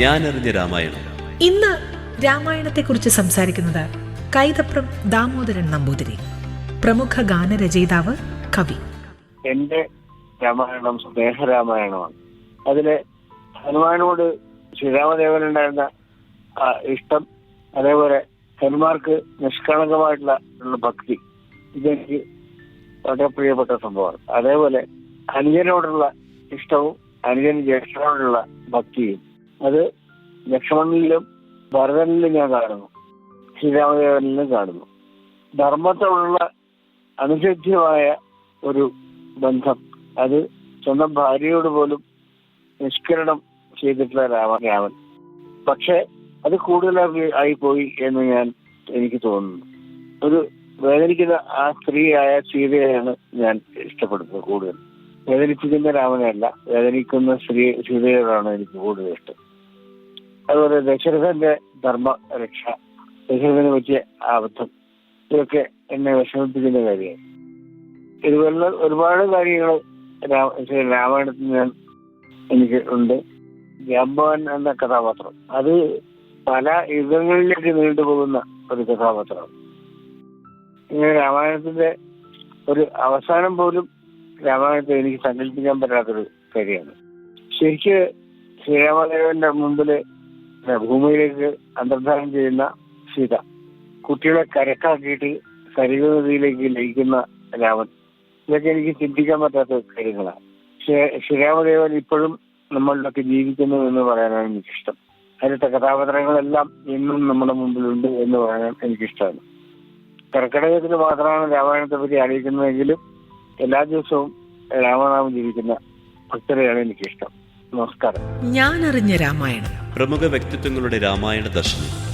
ഞാൻ അറിഞ്ഞ രാമായണം. ഇന്ന് രാമായണത്തെക്കുറിച്ച് സംസാരിക്കുന്നത് കൈതപ്രം ദാമോദരൻ നമ്പൂതിരി പ്രമുഖ ഗാനരചയിതാവ് കവി. എന്റെ രാമായണം സ്നേഹരാമായണമാണ്. അതിൽ ഹനുമാനോട് ശ്രീരാമദേവനുണ്ടായിരുന്ന ഉണ്ടായിരുന്ന ഇഷ്ടം അതേപോലെ ഹനുമാർക്ക് നിഷ്കളങ്കമായിട്ടുള്ള ഭക്തി. ഇതെനിക്ക് വളരെ പ്രിയപ്പെട്ട സംഭവമാണ്. അതേപോലെ അനുജനോടുള്ള ഇഷ്ടവും അനുജന് ജ്യേഷ്ഠനോടുള്ള ഭക്തിയും അത് ലക്ഷ്മണനിലും ഭരതനിലും ഞാൻ കാണുന്നു. ശ്രീരാമദേവനിലും കാണുന്നു. ധർമ്മത്തോടുള്ള അനുസൃത്യമായ ഒരു ബന്ധം. അത് സ്വന്തം ഭാര്യയോട് പോലും നിഷ്കരണം ചെയ്തിട്ടുള്ള രാമ രാമൻ. പക്ഷെ അത് കൂടുതലായി ആയിപ്പോയി എന്ന് ഞാൻ എനിക്ക് തോന്നുന്നു. ഒരു വേദനിക്കുന്ന ആ സ്ത്രീയായ സീതയാണ് ഞാൻ ഇഷ്ടപ്പെടുന്നത് കൂടുതൽ. വേദനിപ്പിക്കുന്ന രാമനെയല്ല വേദനിക്കുന്ന സ്ത്രീ സീതയോടാണ് എനിക്ക് കൂടുതൽ ഇഷ്ടം. അതുപോലെ ദശരഥന്റെ ധർമ്മ രക്ഷ ദശരഥന് പറ്റിയ ആബദ്ധം ഇതൊക്കെ എന്നെ വിഷമിപ്പിക്കുന്ന കാര്യമാണ്. ഇതുപോലുള്ള ഒരുപാട് കാര്യങ്ങൾ രാമായണത്തിൽ ഞാൻ എനിക്ക് ഉണ്ട്. ജാമ്പവാൻ എന്ന കഥാപാത്രം. അത് പല യുഗങ്ങളിലേക്ക് നീണ്ടുപോകുന്ന ഒരു കഥാപാത്രമാണ്. ഇങ്ങനെ രാമായണത്തിന്റെ ഒരു അവസാനം പോലും രാമായണത്തെ എനിക്ക് സങ്കല്പിക്കാൻ പറ്റാത്തൊരു കാര്യമാണ്. ശരിക്ക് ശ്രീരാമദേവന്റെ മുമ്പിൽ ഭൂമിയിലേക്ക് അന്തർധാനം ചെയ്യുന്ന സീത. കുട്ടികളെ കരക്കാക്കിയിട്ട് സരിത നദിയിലേക്ക് ലയിക്കുന്ന രാമൻ ഇതൊക്കെ എനിക്ക് ചിന്തിക്കാൻ പറ്റാത്ത കാര്യങ്ങളാണ്. ശ്രീരാമദേവൻ ഇപ്പോഴും നമ്മളിലൊക്കെ ജീവിക്കുന്നു എന്ന് പറയാനാണ് എനിക്കിഷ്ടം. അതിലത്തെ കഥാപാത്രങ്ങളെല്ലാം ഇന്നും നമ്മുടെ മുമ്പിലുണ്ട് എന്ന് പറയാൻ എനിക്കിഷ്ടമാണ്. കർക്കിടകത്തിൽ മാത്രമാണ് രാമായണത്തെ പറ്റി അറിയിക്കുന്നതെങ്കിലും എല്ലാ ദിവസവും രാമനാമം ജീവിക്കുന്ന ഭക്തരെയാണ് എനിക്കിഷ്ടം. നമസ്കാരം. ഞാൻ അറിഞ്ഞ രാമായണം. പ്രമുഖ വ്യക്തിത്വങ്ങളുടെ രാമായണ ദർശനം.